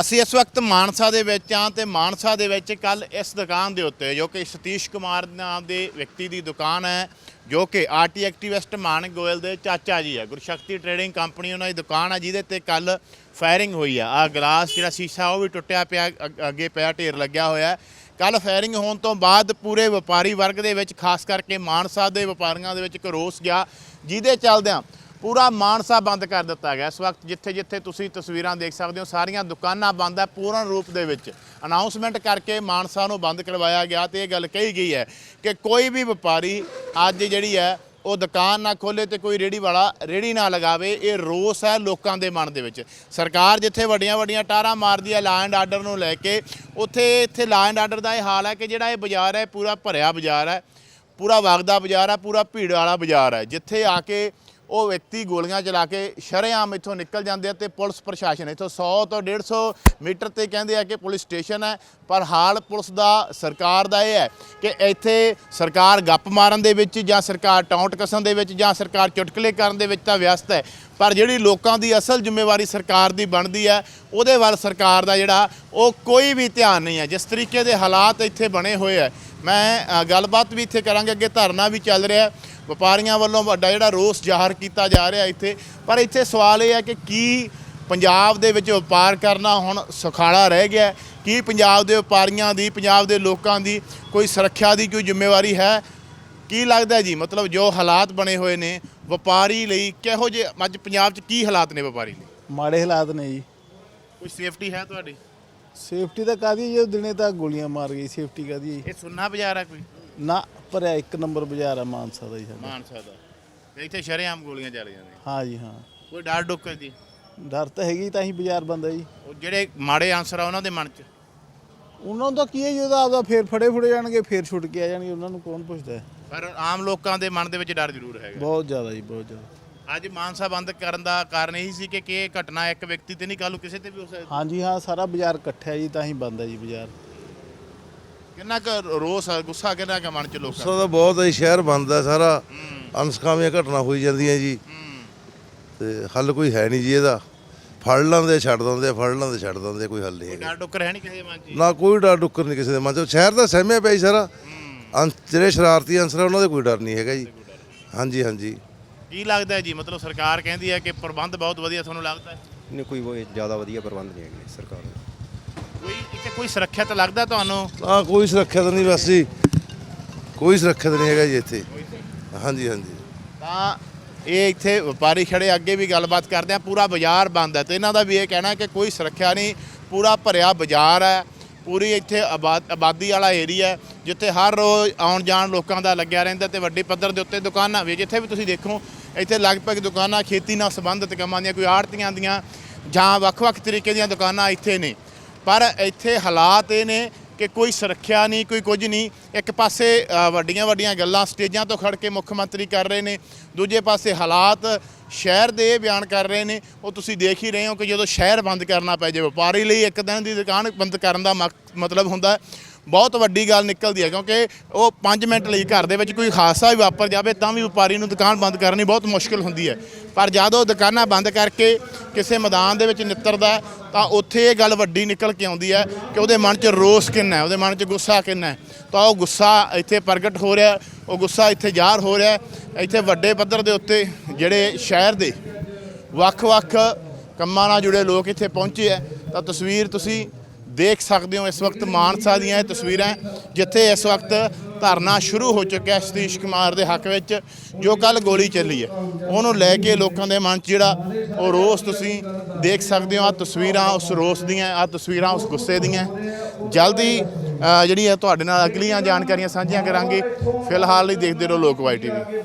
ਅਸੀਂ ਇਸ ਵਕਤ ਮਾਨਸਾ ਦੇ ਵਿੱਚ ਹਾਂ ਤੇ ਮਾਨਸਾ ਦੇ ਵਿੱਚ ਕੱਲ ਇਸ ਦੁਕਾਨ ਦੇ ਉੱਤੇ ਜੋ ਕਿ ਸਤੀਸ਼ ਕੁਮਾਰ ਨਾਮ ਦੇ ਵਿਅਕਤੀ ਦੀ ਦੁਕਾਨ ਹੈ, ਜੋ ਕਿ ਆਰਟੀ ਐਕਟਿਵਿਸਟ ਮਾਨਕ ਗੋਇਲ ਦੇ ਚਾਚਾ ਜੀ ਹੈ। ਗੁਰਸ਼ਕਤੀ ਟ੍ਰੇਡਿੰਗ ਕੰਪਨੀ ਉਹਨਾਂ ਦੀ ਦੁਕਾਨ ਹੈ, ਜਿਹਦੇ ਤੇ ਕੱਲ ਫਾਇਰਿੰਗ ਹੋਈ ਆ ਆ ਗਲਾਸ ਜਿਹੜਾ ਸ਼ੀਸ਼ਾ ਉਹ ਵੀ ਟੁੱਟਿਆ ਪਿਆ ਅੱਗ- ਅੱਗੇ ਪਿਆ, ਢੇਰ ਲੱਗਿਆ ਹੋਇਆ ਕੱਲ ਫਾਇਰਿੰਗ ਹੋਣ ਤੋਂ ਬਾਅਦ ਪੂਰੇ ਵਪਾਰੀ ਵਰਗ ਦੇ ਵਿੱਚ, ਖਾਸ ਕਰਕੇ ਮਾਨਸਾ ਦੇ ਵਪਾਰੀਆਂ ਦੇ ਵਿੱਚ ਇੱਕ ਰੋਸ ਗਿਆ, ਜਿਹਦੇ ਚੱਲਦਿਆਂ ਪੂਰਾ ਮਾਨਸਾ ਬੰਦ ਕਰ ਦਿੱਤਾ ਗਿਆ। ਇਸ ਵਕਤ ਜਿੱਥੇ ਜਿੱਥੇ ਤੁਸੀਂ ਤਸਵੀਰਾਂ ਦੇਖ ਸਕਦੇ ਹੋ, ਸਾਰੀਆਂ ਦੁਕਾਨਾਂ ਬੰਦ ਹੈ ਪੂਰਨ ਰੂਪ ਦੇ ਵਿੱਚ। ਅਨਾਉਂਸਮੈਂਟ ਕਰਕੇ ਮਾਨਸਾ ਨੂੰ ਬੰਦ ਕਰਵਾਇਆ ਗਿਆ ਤੇ ਇਹ ਗੱਲ ਕਹੀ ਗਈ ਹੈ ਕਿ ਕੋਈ ਵੀ ਵਪਾਰੀ ਅੱਜ ਜਿਹੜੀ ਹੈ, ਉਹ ਦੁਕਾਨ ਨਾ ਖੋਲੇ ਤੇ ਕੋਈ ਰੇੜੀ ਵਾਲਾ ਰੇੜੀ ਨਾ ਲਗਾਵੇ, ਇਹ ਰੋਸ ਹੈ ਲੋਕਾਂ ਦੇ ਮਨ ਦੇ ਵਿੱਚ। ਸਰਕਾਰ ਜਿੱਥੇ ਵੱਡੀਆਂ ਵੱਡੀਆਂ ਟਾਰਾਂ ਮਾਰਦੀ ਹੈ ਲਾ ਐਂਡ ਆਰਡਰ ਨੂੰ ਲੈ ਕੇ, ਉੱਥੇ ਇੱਥੇ ਲਾ ਐਂਡ ਆਰਡਰ ਦਾ ਇਹ ਹਾਲ ਹੈ ਕਿ ਜਿਹੜਾ ਇਹ ਬਾਜ਼ਾਰ ਹੈ, ਪੂਰਾ ਭਰਿਆ ਬਾਜ਼ਾਰ ਹੈ, ਪੂਰਾ ਵਗਦਾ ਬਾਜ਼ਾਰ ਹੈ, ਪੂਰਾ ਭੀੜ ਵਾਲਾ ਬਾਜ਼ਾਰ ਹੈ। ਜਿੱਥੇ ਆ ਕੇ ਉਹ ਵਿਅਕਤੀ ਗੋਲੀਆਂ ਚਲਾ ਕੇ ਸ਼ਰੇਆਮ ਇੱਥੋਂ ਨਿਕਲ ਜਾਂਦੇ ਆ ਤੇ ਪੁਲਿਸ ਪ੍ਰਸ਼ਾਸਨ ਇੱਥੋਂ 100 ਤੋਂ 150 ਮੀਟਰ ਤੇ ਕਹਿੰਦੇ ਆ ਕਿ ਪੁਲਿਸ ਸਟੇਸ਼ਨ ਹੈ, ਪਰ ਹਾਲ ਪੁਲਿਸ ਦਾ, ਸਰਕਾਰ ਦਾ ਇਹ ਹੈ ਕਿ ਇੱਥੇ ਸਰਕਾਰ ਗੱਪ ਮਾਰਨ ਦੇ ਵਿੱਚ ਜਾਂ ਸਰਕਾਰ ਟੌਂਟ ਕਸਣ ਦੇ ਵਿੱਚ ਜਾਂ ਸਰਕਾਰ ਚੁਟਕਲੇ ਕਰਨ ਦੇ ਵਿੱਚ ਤਾਂ ਵਿਅਸਤ ਹੈ, ਪਰ ਜਿਹੜੀ ਲੋਕਾਂ ਦੀ ਅਸਲ ਜ਼ਿੰਮੇਵਾਰੀ ਸਰਕਾਰ ਦੀ ਬਣਦੀ ਹੈ, ਉਹਦੇ ਵੱਲ ਸਰਕਾਰ ਦਾ ਜਿਹੜਾ ਉਹ ਕੋਈ ਵੀ ਧਿਆਨ ਨਹੀਂ ਹੈ। ਜਿਸ ਤਰੀਕੇ ਦੇ ਹਾਲਾਤ ਇੱਥੇ ਬਣੇ ਹੋਏ ਹੈ, ਮੈਂ ਗੱਲਬਾਤ ਵੀ ਇੱਥੇ ਕਰਾਂਗੇ, ਅੱਗੇ ਧਰਨਾ ਵੀ ਚੱਲ ਰਿਹਾ ਹੈ। ਵਪਾਰੀਆਂ ਵੱਲੋਂ ਵੱਡਾ ਜਿਹੜਾ ਰੋਸ ਜ਼ਾਹਰ ਕੀਤਾ ਜਾ ਰਿਹਾ ਇੱਥੇ। ਪਰ ਇੱਥੇ ਸਵਾਲ ਇਹ ਹੈ ਕਿ ਕੀ ਪੰਜਾਬ ਦੇ ਵਿੱਚ ਵਪਾਰ ਕਰਨਾ ਹੁਣ ਸੁਖਾਲਾ ਰਹਿ ਗਿਆ? ਕੀ ਪੰਜਾਬ ਦੇ ਵਪਾਰੀਆਂ ਦੀ ਪੰਜਾਬ ਦੇ ਲੋਕਾਂ ਦੀ ਕੋਈ ਸੁਰੱਖਿਆ ਦੀ ਕੋਈ ਜ਼ਿੰਮੇਵਾਰੀ ਹੈ? ਕੀ ਲੱਗਦਾ ਜੀ? ਮਤਲਬ ਜੋ ਹਾਲਾਤ ਬਣੇ ਹੋਏ ਨੇ ਵਪਾਰੀ ਲਈ ਕਿਹੋ ਜਿਹੇ ਅੱਜ ਪੰਜਾਬ 'ਚ ਕੀ ਹਾਲਾਤ ਨੇ ਵਪਾਰੀ ਲਈ? ਮਾੜੇ ਹਾਲਾਤ ਨੇ ਜੀ। ਕੋਈ ਸੇਫਟੀ ਹੈ ਤੁਹਾਡੀ? ਸੇਫਟੀ ਤਾਂ ਕਾਦੀ ਜੇ? ਦਿਨੇ ਤਾਂ ਗੋਲੀਆਂ ਮਾਰ ਗਈ ਸੇਫਟੀ ਕਾਦੀ ਇਹ ਸੁੰਨਾ ਬਾਜ਼ਾਰ ਹੈ ਕੋਈ? ਨਾ ਭਰਿਆ ਇੱਕ ਨੰਬਰ ਬਾਜ਼ਾਰ ਆ ਮਾਨਸਾ ਦਾ ਜੀ ਸਾਡਾ। ਮਾਨਸਾ ਦਾ। ਤੇ ਇੱਥੇ ਸ਼ਰੇਆਮ ਗੋਲੀਆਂ ਚੱਲ ਜਾਂਦੀਆਂ ਹਾਂ ਜੀ ਹਾਂ। ਕੋਈ ਡਰ ਡੁੱਕਰ ਦੀ? ਡਰ ਤਾਂ ਹੈਗੀ ਤਾਂ ਹੀ ਬਾਜ਼ਾਰ ਬੰਦ ਜੀ। ਉਹ ਜਿਹੜੇ ਮਾੜੇ ਆਨਸਰ ਆ ਉਹਨਾਂ ਦੇ ਮਨ 'ਚ? ਉਹਨਾਂ ਤਾਂ ਕੀ ਹੈ ਜੀ ਉਹਦਾ ਆਪਦਾ ਫੇਰ ਫੜੇ ਫੜੇ ਜਾਣਗੇ ਫੇਰ ਛੁੱਟ ਕੇ ਆ ਜਾਣਗੇ ਉਹਨਾਂ ਨੂੰ ਕੌਣ ਪੁੱਛਦਾ ਹੈ? ਪਰ ਆਮ ਲੋਕਾਂ ਦੇ ਮਨ ਦੇ ਵਿੱਚ ਡਰ ਜ਼ਰੂਰ ਹੈਗਾ। ਬਹੁਤ ਜ਼ਿਆਦਾ ਜੀ ਬਹੁਤ ਜ਼ਿਆਦਾ। ਅੱਜ ਮਾਨਸਾ ਬੰਦ ਕਰਨ ਦਾ ਕਾਰਨ ਇਹੀ ਸੀ ਕਿ ਕਿ ਇਹ ਘਟਨਾ ਇੱਕ ਵਿਅਕਤੀ ਤੇ ਨਹੀਂ ਕੱਲ ਨੂੰ ਕਿਸੇ ਤੇ ਵੀ ਹੋ ਸਕਦੀ। ਹਾਂ ਜੀ ਹਾਂ ਸਾਰਾ ਬਾਜ਼ਾਰ ਇਕੱਠਾ ਹੈ ਜੀ ਤਾਂ ਹੀ ਬੰਦ ਹੈ ਜੀ ਬਾਜ਼ਾਰ। ਕਿੰਨਾ ਕੁ ਰੋਸ ਆ, ਗੁੱਸਾ ਕਿੰਨਾ ਕੁ ਮਨ 'ਚ ਲੋਕਾਂ ਗੁੱਸਾ ਤਾਂ ਬਹੁਤ ਹੈ ਜੀ, ਸ਼ਹਿਰ ਬੰਦ ਹੈ ਸਾਰਾ। ਅਨਸਕਾਮੀਆਂ ਘਟਨਾ ਹੋਈ ਜਾਂਦੀਆਂ ਜੀ। ਤੇ ਹੱਲ ਕੋਈ ਹੈ ਨਹੀਂ ਜੀ ਇਹਦਾ। ਫੜ ਲਾਂਦੇ ਛੱਡ ਦਿੰਦੇ ਫੜ ਲਾਂਦੇ ਛੱਡ ਦਿੰਦੇ ਕੋਈ ਹੱਲ ਨਹੀਂ ਹੈਗਾ। ਡਰ ਡੁੱਕਰ ਹੈ ਨਹੀਂ ਕਿਸੇ ਦੇ ਮਨ 'ਚ ਨਾ ਕੋਈ ਡਰ ਡੁੱਕਰ ਨਹੀਂ ਕਿਸੇ ਦੇ ਮਨ ਚ। ਸ਼ਹਿਰ ਦਾ ਸਹਿਮਿਆ ਪਿਆ ਜੀ ਸਾਰਾ। ਅੰਸ ਜਿਹੜੇ ਸ਼ਰਾਰਤੀ ਅੰਸਰ ਆ, ਉਹਨਾਂ ਦੇ ਕੋਈ ਡਰ ਨਹੀਂ ਹੈਗਾ ਜੀ। ਹਾਂਜੀ ਹਾਂਜੀ। ਕੀ ਲੱਗਦਾ ਹੈ ਜੀ? ਮਤਲਬ ਸਰਕਾਰ ਕਹਿੰਦੀ ਹੈ ਕਿ ਪ੍ਰਬੰਧ ਬਹੁਤ ਵਧੀਆ ਤੁਹਾਨੂੰ ਲੱਗਦਾ ਹੈ? ਨਹੀਂ ਕੋਈ ਜ਼ਿਆਦਾ ਵਧੀਆ ਪ੍ਰਬੰਧ ਨਹੀਂ ਹੈਗੇ ਸਰਕਾਰ ਦੇ। ਕੋਈ ਇੱਥੇ ਕੋਈ ਸੁਰੱਖਿਅਤ ਲੱਗਦਾ ਤੁਹਾਨੂੰ? ਨਾ ਕੋਈ ਸੁਰੱਖਿਆ ਤਾਂ ਨਹੀਂ ਬਸ ਜੀ। ਕੋਈ ਸੁਰੱਖਿਆ ਤਾਂ ਨਹੀਂ ਹੈਗਾ ਜੀ ਇੱਥੇ। ਹਾਂਜੀ ਹਾਂਜੀ। ਤਾਂ ਇਹ ਇੱਥੇ ਵਪਾਰੀ ਖੜੇ ਅੱਗੇ ਵੀ ਗੱਲਬਾਤ ਕਰਦੇ ਆ ਪੂਰਾ ਬਾਜ਼ਾਰ ਬੰਦ ਹੈ। ਤੇ ਇਹਨਾਂ ਦਾ ਵੀ ਇਹ ਕਹਿਣਾ ਕਿ ਕੋਈ ਸੁਰੱਖਿਆ ਨਹੀਂ ਪੂਰਾ ਭਰਿਆ ਬਾਜ਼ਾਰ ਹੈ। ਪੂਰੀ ਇੱਥੇ ਆਬਾਦ- ਆਬਾਦੀ ਵਾਲਾ ਏਰੀਆ ਹੈ, ਜਿੱਥੇ ਹਰ ਰੋਜ਼ ਆਉਣ ਜਾਣ ਲੋਕਾਂ ਦਾ ਲੱਗਿਆ ਰਹਿੰਦਾ ਤੇ ਵੱਡੇ ਪੱਧਰ ਦੇ ਉੱਤੇ ਦੁਕਾਨਾਂ ਵੀ ਜਿੱਥੇ ਵੀ ਤੁਸੀਂ ਦੇਖੋ ਇੱਥੇ ਲਗਭਗ ਦੁਕਾਨਾਂ ਖੇਤੀ ਨਾਲ ਸੰਬੰਧਿਤ ਕੰਮਾਂ ਦੀਆਂ ਕੋਈ ਆੜਤੀਆਂ ਦੀਆਂ ਜਾਂ ਵੱਖ-ਵੱਖ ਤਰੀਕੇ ਦੀਆਂ ਦੁਕਾਨਾਂ ਇੱਥੇ ਨੇ। ਪਰ ਇੱਥੇ ਹਾਲਾਤ ਇਹ ਨੇ ਕਿ ਕੋਈ ਸੁਰੱਖਿਆ ਨਹੀਂ, ਕੋਈ ਕੁਝ ਨਹੀਂ। ਇੱਕ ਪਾਸੇ ਵੱਡੀਆਂ ਵੱਡੀਆਂ ਗੱਲਾਂ ਸਟੇਜਾਂ ਤੋਂ ਖੜ ਕੇ ਮੁੱਖ ਮੰਤਰੀ ਕਰ ਰਹੇ ਨੇ, ਦੂਜੇ ਪਾਸੇ ਹਾਲਾਤ ਸ਼ਹਿਰ ਦੇ ਇਹ ਬਿਆਨ ਕਰ ਰਹੇ ਨੇ। ਉਹ ਤੁਸੀਂ ਦੇਖ ਹੀ ਰਹੇ ਹੋ ਕਿ ਜਦੋਂ ਸ਼ਹਿਰ ਬੰਦ ਕਰਨਾ ਪੈ ਜਾਵੇ, ਵਪਾਰੀ ਲਈ ਇੱਕ ਦਿਨ ਦੀ ਦੁਕਾਨ ਬੰਦ ਕਰਨ ਦਾ ਮਕ- ਮਤਲਬ ਹੁੰਦਾ। ਬਹੁਤ ਵੱਡੀ ਗੱਲ ਨਿਕਲਦੀ ਹੈ, ਕਿਉਂਕਿ ਉਹ 5 ਮਿੰਟ ਲਈ ਘਰ ਦੇ ਵਿੱਚ ਕੋਈ ਹਾਦਸਾ ਵੀ ਵਾਪਰ ਜਾਵੇ, ਤਾਂ ਵੀ ਵਪਾਰੀ ਨੂੰ ਦੁਕਾਨ ਬੰਦ ਕਰਨੀ ਬਹੁਤ ਮੁਸ਼ਕਲ ਹੁੰਦੀ ਹੈ। ਪਰ ਜਦ ਉਹ ਦੁਕਾਨਾਂ ਬੰਦ ਕਰਕੇ ਕਿਸੇ ਮੈਦਾਨ ਦੇ ਵਿੱਚ ਨਿੱਤਰਦਾ ਤਾਂ ਉੱਥੇ ਇਹ ਗੱਲ ਵੱਡੀ ਨਿਕਲ ਕੇ ਆਉਂਦੀ ਹੈ ਕਿ ਉਹਦੇ ਮਨ 'ਚ ਰੋਸ ਕਿੰਨਾ ਹੈ, ਉਹਦੇ ਮਨ 'ਚ ਗੁੱਸਾ ਕਿੰਨਾ ਹੈ। ਤਾਂ ਉਹ ਗੁੱਸਾ ਇੱਥੇ ਪ੍ਰਗਟ ਹੋ ਰਿਹਾ ਉਹ ਗੁੱਸਾ ਇੱਥੇ ਜ਼ਾਹਰ ਹੋ ਰਿਹਾ ਇੱਥੇ ਵੱਡੇ ਪੱਧਰ ਦੇ ਉੱਤੇ ਜਿਹੜੇ ਸ਼ਹਿਰ ਦੇ ਵੱਖ-ਵੱਖ ਕੰਮਾਂ ਨਾਲ ਜੁੜੇ ਲੋਕ ਇੱਥੇ ਪਹੁੰਚੇ ਹੈ। ਤਾਂ ਤਸਵੀਰ ਤੁਸੀਂ ਦੇਖ ਸਕਦੇ ਹੋ ਇਸ ਵਕਤ ਮਾਨਸਾ ਦੀਆਂ ਇਹ ਤਸਵੀਰਾਂ ਜਿੱਥੇ ਇਸ ਵਕਤ ਧਰਨਾ ਸ਼ੁਰੂ ਹੋ ਚੁੱਕਿਆ ਸਤੀਸ਼ ਕੁਮਾਰ ਦੇ ਹੱਕ ਵਿੱਚ, ਜੋ ਕੱਲ ਗੋਲੀ ਚੱਲੀ ਹੈ। ਉਹਨੂੰ ਲੈ ਕੇ ਲੋਕਾਂ ਦੇ ਮਨ 'ਚ ਜਿਹੜਾ ਉਹ ਰੋਸ ਤੁਸੀਂ ਦੇਖ ਸਕਦੇ ਹੋ ਆ ਤਸਵੀਰਾਂ ਉਸ ਰੋਸ ਦੀਆਂ ਆ ਤਸਵੀਰਾਂ ਉਸ ਗੁੱਸੇ ਦੀਆਂ। ਜਲਦੀ ਜਿਹੜੀ ਹੈ ਤੁਹਾਡੇ ਨਾਲ ਅਗਲੀਆਂ ਜਾਣਕਾਰੀਆਂ ਸਾਂਝੀਆਂ ਕਰਾਂਗੇ। ਫਿਲਹਾਲ ਲਈ ਦੇਖਦੇ ਰਹੋ ਲੋਕ ਲੋਕਵਾਈ ਟੀਵੀ।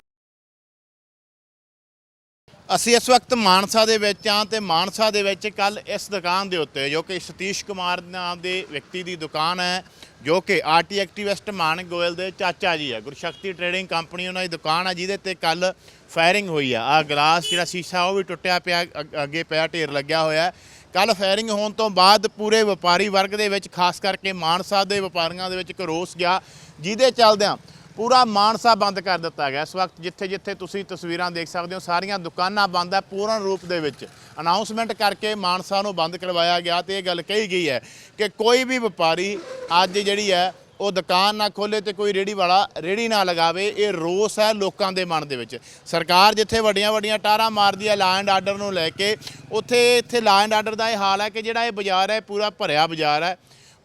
ਅਸੀਂ ਇਸ ਵਕਤ ਮਾਨਸਾ ਦੇ ਵਿੱਚ ਹਾਂ ਤੇ ਮਾਨਸਾ ਦੇ ਵਿੱਚ ਕੱਲ ਇਸ ਦੁਕਾਨ ਦੇ ਉੱਤੇ ਜੋ ਕਿ ਸਤੀਸ਼ ਕੁਮਾਰ ਨਾਮ ਦੇ ਵਿਅਕਤੀ ਦੀ ਦੁਕਾਨ ਹੈ, ਜੋ ਕਿ ਆਰਟੀ ਐਕਟਿਵਿਸਟ ਮਾਨਕ ਗੋਇਲ ਦੇ ਚਾਚਾ ਜੀ ਹੈ। ਗੁਰਸ਼ਕਤੀ ਟ੍ਰੇਡਿੰਗ ਕੰਪਨੀ ਉਹਨਾਂ ਦੀ ਦੁਕਾਨ ਹੈ, ਜਿਹਦੇ ਤੇ ਕੱਲ ਫਾਇਰਿੰਗ ਹੋਈ ਆ ਆ ਗਲਾਸ ਜਿਹੜਾ ਸ਼ੀਸ਼ਾ, ਉਹ ਵੀ ਟੁੱਟਿਆ ਪਿਆ ਅੱਗ- ਅੱਗੇ ਪਿਆ, ਢੇਰ ਲੱਗਿਆ ਹੋਇਆ ਕੱਲ ਫਾਇਰਿੰਗ ਹੋਣ ਤੋਂ ਬਾਅਦ ਪੂਰੇ ਵਪਾਰੀ ਵਰਗ ਦੇ ਵਿੱਚ, ਖਾਸ ਕਰਕੇ ਮਾਨਸਾ ਦੇ ਵਪਾਰੀਆਂ ਦੇ ਵਿੱਚ ਇੱਕ ਰੋਸ ਗਿਆ, ਜਿਹਦੇ ਚੱਲਦਿਆਂ ਪੂਰਾ ਮਾਨਸਾ ਬੰਦ ਕਰ ਦਿੱਤਾ ਗਿਆ। ਇਸ ਵਕਤ ਜਿੱਥੇ ਜਿੱਥੇ ਤੁਸੀਂ ਤਸਵੀਰਾਂ ਦੇਖ ਸਕਦੇ ਹੋ, ਸਾਰੀਆਂ ਦੁਕਾਨਾਂ ਬੰਦ ਹੈ ਪੂਰਨ ਰੂਪ ਦੇ ਵਿੱਚ। ਅਨਾਉਂਸਮੈਂਟ ਕਰਕੇ ਮਾਨਸਾ ਨੂੰ ਬੰਦ ਕਰਵਾਇਆ ਗਿਆ ਤੇ ਇਹ ਗੱਲ ਕਹੀ ਗਈ ਹੈ ਕਿ ਕੋਈ ਵੀ ਵਪਾਰੀ ਅੱਜ ਜਿਹੜੀ ਹੈ, ਉਹ ਦੁਕਾਨ ਨਾ ਖੋਲੇ ਤੇ ਕੋਈ ਰੇੜੀ ਵਾਲਾ ਰੇੜੀ ਨਾ ਲਗਾਵੇ, ਇਹ ਰੋਸ ਹੈ ਲੋਕਾਂ ਦੇ ਮਨ ਦੇ ਵਿੱਚ। ਸਰਕਾਰ ਜਿੱਥੇ ਵੱਡੀਆਂ ਵੱਡੀਆਂ ਟਾਰਾਂ ਮਾਰਦੀ ਹੈ ਲਾ ਐਂਡ ਆਰਡਰ ਨੂੰ ਲੈ ਕੇ, ਉੱਥੇ ਇੱਥੇ ਲਾ ਐਂਡ ਆਰਡਰ ਦਾ ਇਹ ਹਾਲ ਹੈ ਕਿ ਜਿਹੜਾ ਇਹ ਬਾਜ਼ਾਰ ਹੈ, ਪੂਰਾ ਭਰਿਆ ਬਾਜ਼ਾਰ ਹੈ,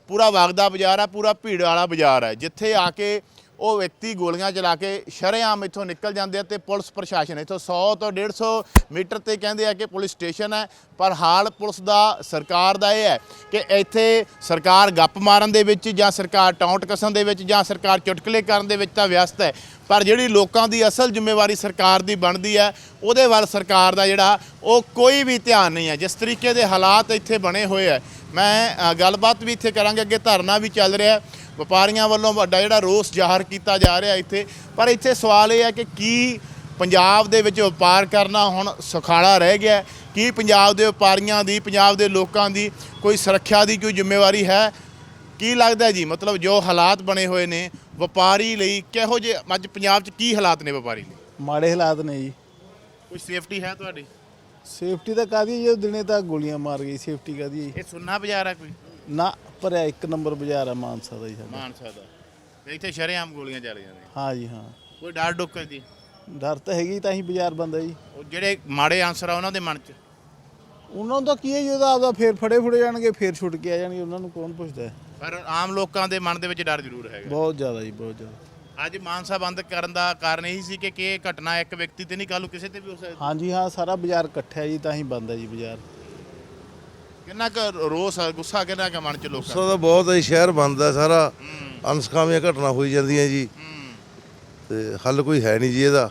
ਪੂਰਾ ਵਗਦਾ ਬਾਜ਼ਾਰ ਹੈ, ਪੂਰਾ ਭੀੜ ਵਾਲਾ ਬਾਜ਼ਾਰ ਹੈ। ਜਿੱਥੇ ਆ ਕੇ ਉਹ ਵਿਅਕਤੀ ਗੋਲੀਆਂ ਚਲਾ ਕੇ ਸ਼ਰੇਆਮ ਇੱਥੋਂ ਨਿਕਲ ਜਾਂਦੇ ਆ ਤੇ ਪੁਲਿਸ ਪ੍ਰਸ਼ਾਸਨ ਇੱਥੋਂ 100 ਤੋਂ 150 ਮੀਟਰ ਤੇ ਕਹਿੰਦੇ ਆ ਕਿ ਪੁਲਿਸ ਸਟੇਸ਼ਨ ਹੈ, ਪਰ ਹਾਲ ਪੁਲਿਸ ਦਾ, ਸਰਕਾਰ ਦਾ ਇਹ ਹੈ ਕਿ ਇੱਥੇ ਸਰਕਾਰ ਗੱਪ ਮਾਰਨ ਦੇ ਵਿੱਚ ਜਾਂ ਸਰਕਾਰ ਟੌਂਟ ਕਸਣ ਦੇ ਵਿੱਚ ਜਾਂ ਸਰਕਾਰ ਚੁਟਕਲੇ ਕਰਨ ਦੇ ਵਿੱਚ ਤਾਂ ਵਿਅਸਤ ਹੈ। ਪਰ ਜਿਹੜੀ ਲੋਕਾਂ ਦੀ ਅਸਲ ਜ਼ਿੰਮੇਵਾਰੀ ਸਰਕਾਰ ਦੀ ਬਣਦੀ ਹੈ, ਉਹਦੇ ਵੱਲ ਸਰਕਾਰ ਦਾ ਜਿਹੜਾ, ਉਹ ਕੋਈ ਵੀ ਧਿਆਨ ਨਹੀਂ ਹੈ। ਜਿਸ ਤਰੀਕੇ ਦੇ ਹਾਲਾਤ ਇੱਥੇ ਬਣੇ ਹੋਏ ਹੈ, ਮੈਂ ਗੱਲਬਾਤ ਵੀ ਇੱਥੇ ਕਰਾਂਗੇ, ਅੱਗੇ ਧਰਨਾ ਵੀ ਚੱਲ ਰਿਹਾ ਹੈ। ਵਪਾਰੀਆਂ ਵੱਲੋਂ ਵੱਡਾ ਜਿਹੜਾ ਰੋਸ ਜ਼ਾਹਰ ਕੀਤਾ ਜਾ ਰਿਹਾ ਇੱਥੇ। ਪਰ ਇੱਥੇ ਸਵਾਲ ਇਹ ਹੈ ਕਿ ਕੀ ਪੰਜਾਬ ਦੇ ਵਿੱਚ ਵਪਾਰ ਕਰਨਾ ਹੁਣ ਸੁਖਾਲਾ ਰਹਿ ਗਿਆ? ਕੀ ਪੰਜਾਬ ਦੇ ਵਪਾਰੀਆਂ ਦੀ ਪੰਜਾਬ ਦੇ ਲੋਕਾਂ ਦੀ ਕੋਈ ਸੁਰੱਖਿਆ ਦੀ ਕੋਈ ਜ਼ਿੰਮੇਵਾਰੀ ਹੈ? ਕੀ ਲੱਗਦਾ ਜੀ? ਮਤਲਬ ਜੋ ਹਾਲਾਤ ਬਣੇ ਹੋਏ ਨੇ ਵਪਾਰੀ ਲਈ ਕਿਹੋ ਜਿਹੇ ਅੱਜ ਪੰਜਾਬ 'ਚ ਕੀ ਹਾਲਾਤ ਨੇ ਵਪਾਰੀ ਲਈ? ਮਾੜੇ ਹਾਲਾਤ ਨੇ ਜੀ। ਕੋਈ ਸੇਫਟੀ ਹੈ ਤੁਹਾਡੀ? ਸੇਫਟੀ ਤਾਂ ਕਾਦੀ ਜੇ? ਦਿਨੇ ਤਾਂ ਗੋਲੀਆਂ ਮਾਰ ਗਈ ਸੇਫਟੀ ਕਾਦੀ ਜੀ? ਇਹ ਸੁੰਨਾ ਬਾਜ਼ਾਰ ਹੈ ਕੋਈ? ਨਾ ਭਰਿਆ ਇੱਕ ਨੰਬਰ ਬਾਜ਼ਾਰ ਆ ਮਾਨਸਾ ਦਾ ਜੀ ਸਾਡਾ। ਮਾਨਸਾ ਦਾ। ਤੇ ਇੱਥੇ ਸ਼ਰੇਆਮ ਗੋਲੀਆਂ ਚੱਲ ਜਾਂਦੀਆਂ ਹਾਂ ਜੀ ਹਾਂ। ਕੋਈ ਡਰ ਡੁੱਕਰ ਦੀ? ਡਰ ਤਾਂ ਹੈਗੀ ਤਾਂ ਹੀ ਬਾਜ਼ਾਰ ਬੰਦ ਜੀ। ਉਹ ਜਿਹੜੇ ਮਾੜੇ ਆਨਸਰ ਆ ਉਹਨਾਂ ਦੇ ਮਨ 'ਚ? ਉਹਨਾਂ ਤਾਂ ਕੀ ਹੈ ਜੀ ਉਹਦਾ ਆਪਦਾ ਫੇਰ ਫੜੇ ਫੜੇ ਜਾਣਗੇ ਫੇਰ ਛੁੱਟ ਕੇ ਆ ਜਾਣਗੇ ਉਹਨਾਂ ਨੂੰ ਕੌਣ ਪੁੱਛਦਾ ਹੈ? ਪਰ ਆਮ ਲੋਕਾਂ ਦੇ ਮਨ ਦੇ ਵਿੱਚ ਡਰ ਜ਼ਰੂਰ ਹੈਗਾ। ਬਹੁਤ ਜ਼ਿਆਦਾ ਜੀ ਬਹੁਤ ਜ਼ਿਆਦਾ। ਅੱਜ ਮਾਨਸਾ ਬੰਦ ਕਰਨ ਦਾ ਕਾਰਨ ਇਹੀ ਸੀ ਕਿ ਕਿ ਇਹ ਘਟਨਾ ਇੱਕ ਵਿਅਕਤੀ ਤੇ ਨਹੀਂ ਕੱਲ ਨੂੰ ਕਿਸੇ ਤੇ ਵੀ ਹੋ ਸਕਦੀ। ਹਾਂ ਜੀ ਹਾਂ ਸਾਰਾ ਬਾਜ਼ਾਰ ਇਕੱਠਾ ਹੈ ਜੀ ਤਾਂ ਹੀ ਬੰਦ ਹੈ ਜੀ ਬਾਜ਼ਾਰ। ਕਿੰਨਾ ਕੁ ਰੋਸ ਆ, ਗੁੱਸਾ ਕਿੰਨਾ ਕੁ ਮਨ 'ਚ ਲੋਕਾਂ ਗੁੱਸਾ ਤਾਂ ਬਹੁਤ ਹੈ ਜੀ, ਸ਼ਹਿਰ ਬੰਦ ਹੈ ਸਾਰਾ। ਅਨਸਕਾਮੀਆਂ ਘਟਨਾ ਹੋਈ ਜਾਂਦੀਆਂ ਜੀ। ਤੇ ਹੱਲ ਕੋਈ ਹੈ ਨਹੀਂ ਜੀ ਇਹਦਾ।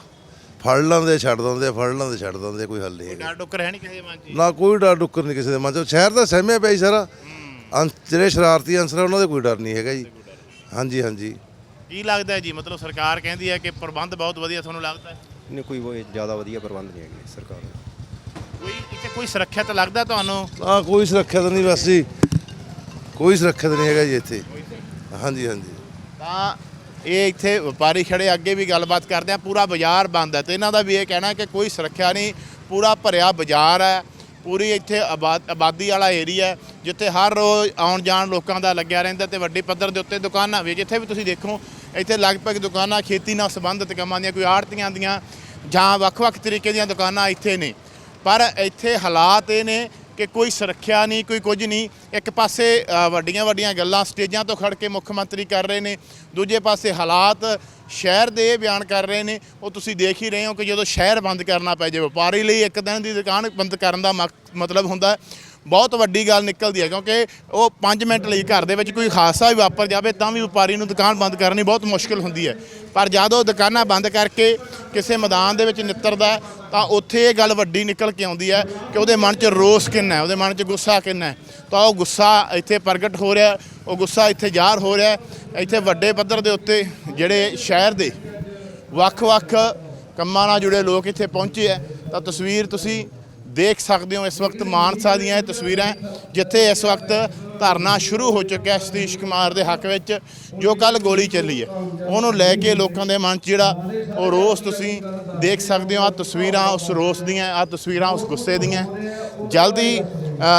ਫੜ ਲਾਂਦੇ ਛੱਡ ਦਿੰਦੇ ਫੜ ਲਾਂਦੇ ਛੱਡ ਦਿੰਦੇ ਕੋਈ ਹੱਲ ਨਹੀਂ ਹੈਗਾ। ਡਰ ਡੁੱਕਰ ਹੈ ਨਹੀਂ ਕਿਸੇ ਦੇ ਮਨ 'ਚ ਨਾ ਕੋਈ ਡਰ ਡੁੱਕਰ ਨਹੀਂ ਕਿਸੇ ਦੇ ਮਨ ਚ। ਸ਼ਹਿਰ ਤਾਂ ਸਹਿਮਿਆ ਪਿਆ ਜੀ ਸਾਰਾ। ਅੰਸ ਜਿਹੜੇ ਸ਼ਰਾਰਤੀ ਅੰਸਰ ਆ, ਉਹਨਾਂ ਦੇ ਕੋਈ ਡਰ ਨਹੀਂ ਹੈਗਾ ਜੀ। ਹਾਂਜੀ ਹਾਂਜੀ। ਕੀ ਲੱਗਦਾ ਹੈ ਜੀ? ਮਤਲਬ ਸਰਕਾਰ ਕਹਿੰਦੀ ਹੈ ਕਿ ਪ੍ਰਬੰਧ ਬਹੁਤ ਵਧੀਆ ਤੁਹਾਨੂੰ ਲੱਗਦਾ ਹੈ? ਨਹੀਂ ਕੋਈ ਜ਼ਿਆਦਾ ਵਧੀਆ ਪ੍ਰਬੰਧ ਨਹੀਂ ਹੈਗੇ ਸਰਕਾਰ ਦੇ। ਕੋਈ ਇੱਥੇ ਕੋਈ ਸੁਰੱਖਿਅਤ ਲੱਗਦਾ ਤੁਹਾਨੂੰ? ਆ ਕੋਈ ਸੁਰੱਖਿਆ ਤਾਂ ਨਹੀਂ ਬਸ ਜੀ। ਕੋਈ ਸੁਰੱਖਿਆ ਤਾਂ ਨਹੀਂ ਹੈਗਾ ਜੀ ਇੱਥੇ। ਹਾਂਜੀ ਹਾਂਜੀ। ਤਾਂ ਇਹ ਇੱਥੇ ਵਪਾਰੀ ਖੜੇ ਅੱਗੇ ਵੀ ਗੱਲਬਾਤ ਕਰਦੇ ਆ ਪੂਰਾ ਬਾਜ਼ਾਰ ਬੰਦ ਹੈ। ਤੇ ਇਹਨਾਂ ਦਾ ਵੀ ਇਹ ਕਹਿਣਾ ਕਿ ਕੋਈ ਸੁਰੱਖਿਆ ਨਹੀਂ ਪੂਰਾ ਭਰਿਆ ਬਾਜ਼ਾਰ ਹੈ। ਪੂਰੀ ਇੱਥੇ ਆਬਾਦ- ਆਬਾਦੀ ਵਾਲਾ ਏਰੀਆ ਹੈ, ਜਿੱਥੇ ਹਰ ਰੋਜ਼ ਆਉਣ ਜਾਣ ਲੋਕਾਂ ਦਾ ਲੱਗਿਆ ਰਹਿੰਦਾ ਤੇ ਵੱਡੇ ਪੱਧਰ ਦੇ ਉੱਤੇ ਦੁਕਾਨਾਂ ਵੀ ਜਿੱਥੇ ਵੀ ਤੁਸੀਂ ਦੇਖੋ ਇੱਥੇ ਲਗਭਗ ਦੁਕਾਨਾਂ ਖੇਤੀ ਨਾਲ ਸੰਬੰਧਿਤ ਕੰਮਾਂ ਦੀਆਂ ਕੋਈ ਆੜਤੀਆਂ ਦੀਆਂ ਜਾਂ ਵੱਖ-ਵੱਖ ਤਰੀਕੇ ਦੀਆਂ ਦੁਕਾਨਾਂ ਇੱਥੇ ਨੇ। ਪਰ ਇੱਥੇ ਹਾਲਾਤ ਇਹ ਨੇ ਕਿ ਕੋਈ ਸੁਰੱਖਿਆ ਨਹੀਂ, ਕੋਈ ਕੁਝ ਨਹੀਂ। ਇੱਕ ਪਾਸੇ ਵੱਡੀਆਂ ਵੱਡੀਆਂ ਗੱਲਾਂ ਸਟੇਜਾਂ ਤੋਂ ਖੜ ਕੇ ਮੁੱਖ ਮੰਤਰੀ ਕਰ ਰਹੇ ਨੇ। ਦੂਜੇ ਪਾਸੇ ਹਾਲਾਤ ਸ਼ਹਿਰ ਦੇ ਬਿਆਨ ਕਰ ਰਹੇ ਨੇ। ਉਹ ਤੁਸੀਂ ਦੇਖ ਹੀ ਰਹੇ ਹੋ ਕਿ ਜਦੋਂ ਸ਼ਹਿਰ ਬੰਦ ਕਰਨਾ ਪੈ ਜਾਵੇ, ਵਪਾਰੀ ਲਈ ਇੱਕ ਦਿਨ ਦੀ ਦੁਕਾਨ ਬੰਦ ਕਰਨ ਦਾ ਮਕ- ਮਤਲਬ ਹੁੰਦਾ। ਬਹੁਤ ਵੱਡੀ ਗੱਲ ਨਿਕਲਦੀ ਹੈ, ਕਿਉਂਕਿ ਉਹ 5 ਮਿੰਟ ਲਈ ਘਰ ਦੇ ਵਿੱਚ ਕੋਈ ਹਾਦਸਾ ਵੀ ਵਾਪਰ ਜਾਵੇ, ਤਾਂ ਵੀ ਵਪਾਰੀ ਨੂੰ ਦੁਕਾਨ ਬੰਦ ਕਰਨੀ ਬਹੁਤ ਮੁਸ਼ਕਲ ਹੁੰਦੀ ਹੈ। ਪਰ ਜਦ ਉਹ ਦੁਕਾਨਾਂ ਬੰਦ ਕਰਕੇ ਕਿਸੇ ਮੈਦਾਨ ਦੇ ਵਿੱਚ ਨਿੱਤਰਦਾ ਤਾਂ ਉੱਥੇ ਇਹ ਗੱਲ ਵੱਡੀ ਨਿਕਲ ਕੇ ਆਉਂਦੀ ਹੈ ਕਿ ਉਹਦੇ ਮਨ 'ਚ ਰੋਸ ਕਿੰਨਾ ਹੈ, ਉਹਦੇ ਮਨ 'ਚ ਗੁੱਸਾ ਕਿੰਨਾ ਹੈ। ਤਾਂ ਉਹ ਗੁੱਸਾ ਇੱਥੇ ਪ੍ਰਗਟ ਹੋ ਰਿਹਾ, ਉਹ ਗੁੱਸਾ ਇੱਥੇ ਜ਼ਾਹਰ ਹੋ ਰਿਹਾ ਇੱਥੇ ਵੱਡੇ ਪੱਧਰ ਦੇ ਉੱਤੇ ਜਿਹੜੇ ਸ਼ਹਿਰ ਦੇ ਵੱਖ-ਵੱਖ ਕੰਮਾਂ ਨਾਲ ਜੁੜੇ ਲੋਕ ਇੱਥੇ ਪਹੁੰਚੇ ਹੈ। ਤਾਂ ਤਸਵੀਰ ਤੁਸੀਂ ਦੇਖ ਸਕਦੇ ਹੋ ਇਸ ਵਕਤ ਮਾਨਸਾ ਦੀਆਂ ਇਹ ਤਸਵੀਰਾਂ ਜਿੱਥੇ ਇਸ ਵਕਤ ਧਰਨਾ ਸ਼ੁਰੂ ਹੋ ਚੁੱਕਿਆ ਸਤੀਸ਼ ਕੁਮਾਰ ਦੇ ਹੱਕ ਵਿੱਚ, ਜੋ ਕੱਲ ਗੋਲੀ ਚੱਲੀ ਹੈ। ਉਹਨੂੰ ਲੈ ਕੇ ਲੋਕਾਂ ਦੇ ਮਨ 'ਚ ਜਿਹੜਾ ਉਹ ਰੋਸ ਤੁਸੀਂ ਦੇਖ ਸਕਦੇ ਹੋ ਆ ਤਸਵੀਰਾਂ ਉਸ ਰੋਸ ਦੀਆਂ ਆ ਤਸਵੀਰਾਂ ਉਸ ਗੁੱਸੇ ਦੀਆਂ। ਜਲਦੀ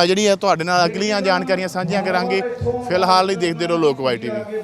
ਜਿਹੜੀ ਹੈ ਤੁਹਾਡੇ ਨਾਲ ਅਗਲੀਆਂ ਜਾਣਕਾਰੀਆਂ ਸਾਂਝੀਆਂ ਕਰਾਂਗੇ। ਫਿਲਹਾਲ ਲਈ ਦੇਖਦੇ ਰਹੋ ਲੋਕ ਵਾਈ ਟੀਵੀ।